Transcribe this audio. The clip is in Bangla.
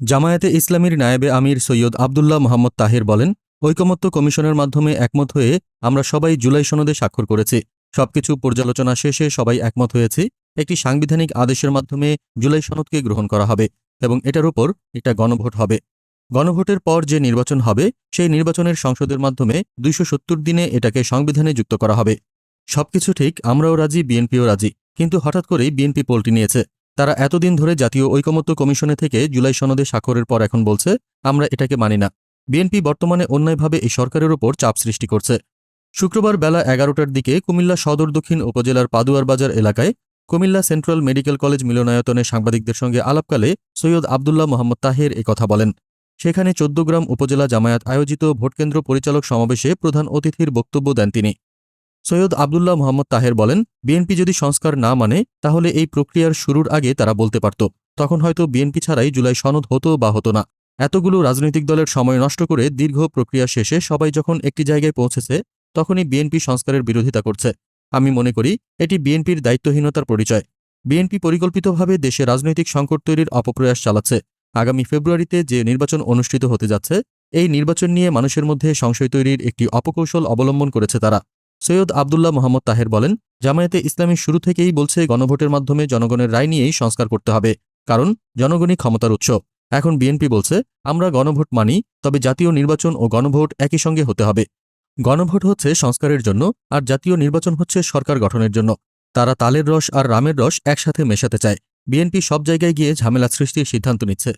জামায়াতে ইসলামীর নায়েবে আমির সৈয়দ আবদুল্লাহ মোহাম্মদ তাহের বলেন, ঐকমত্য কমিশনের মাধ্যমে একমত হয়ে আমরা সবাই জুলাই সনদে স্বাক্ষর করেছি। সবকিছু পর্যালোচনা শেষে সবাই একমত হয়েছি, একটি সাংবিধানিক আদেশের মাধ্যমে জুলাই সনদকে গ্রহণ করা হবে এবং এটার উপর একটা গণভোট হবে। গণভোটের পর যে নির্বাচন হবে, সেই নির্বাচনের সংসদের মাধ্যমে দুইশো সত্তর দিনে এটাকে সংবিধানে যুক্ত করা হবে। সবকিছু ঠিক, আমরাও রাজি, বিএনপিও রাজি, কিন্তু হঠাৎ করেই বিএনপি পোলটি নিয়েছে। তারা এতদিন ধরে জাতীয় ঐকমত্য কমিশনে থেকে জুলাই সনদে স্বাক্ষরের পর এখন বলছে, আমরা এটাকে মানি না। বিএনপি বর্তমানে অন্যায়ভাবে এই সরকারের ওপর চাপ সৃষ্টি করছে। শুক্রবার বেলা এগারোটার দিকে কুমিল্লা সদর দক্ষিণ উপজেলার পাদুয়ার বাজার এলাকায় কুমিল্লা সেন্ট্রাল মেডিকেল কলেজ মিলনায়তনে সাংবাদিকদের সঙ্গে আলাপকালে সৈয়দ আবদুল্লাহ মোহাম্মদ তাহের কথা বলেন। সেখানে চোদ্দগ্রাম উপজেলা জামায়াত আয়োজিত ভোটকেন্দ্র পরিচালক সমাবেশে প্রধান অতিথির বক্তব্য দেন তিনি। সৈয়দ আবদুল্লাহ মোহাম্মদ তাহের বলেন, বিএনপি যদি সংস্কার না মানে তাহলে এই প্রক্রিয়ার শুরুর আগে তারা বলতে পারত। তখন হয়তো বিএনপি ছাড়াই জুলাই সনদ হতো বা হতো না। এতগুলো রাজনৈতিক দলের সময় নষ্ট করে দীর্ঘ প্রক্রিয়া শেষে সবাই যখন একটি জায়গায় পৌঁছেছে, তখনই বিএনপি সংস্কারের বিরোধিতা করছে। আমি মনে করি, এটি বিএনপির দায়িত্বহীনতার পরিচয়। বিএনপি পরিকল্পিতভাবে দেশে রাজনৈতিক সংকট তৈরির অপপ্রয়াস চালাচ্ছে। আগামী ফেব্রুয়ারিতে যে নির্বাচন অনুষ্ঠিত হতে যাচ্ছে, এই নির্বাচন নিয়ে মানুষের মধ্যে সংশয় তৈরির একটি অপকৌশল অবলম্বন করেছে তারা। সৈয়দ আবদুল্লাহ মোহাম্মদ তাহের বলেন, জামায়াতে ইসলামী শুরু থেকেই বলছে গণভোটের মাধ্যমে জনগণের রায় নিয়েই সংস্কার করতে হবে, কারণ জনগণই ক্ষমতার উৎস। এখন বিএনপি বলছে, আমরা গণভোট মানি, তবে জাতীয় নির্বাচন ও গণভোট একই সঙ্গে হতে হবে। গণভোট হচ্ছে সংস্কারের জন্য, আর জাতীয় নির্বাচন হচ্ছে সরকার গঠনের জন্য। তারা তালের রস আর রামের রস একসাথে মেশাতে চায়। বিএনপি সব জায়গায় গিয়ে ঝামেলা সৃষ্টির সিদ্ধান্ত নিচ্ছে।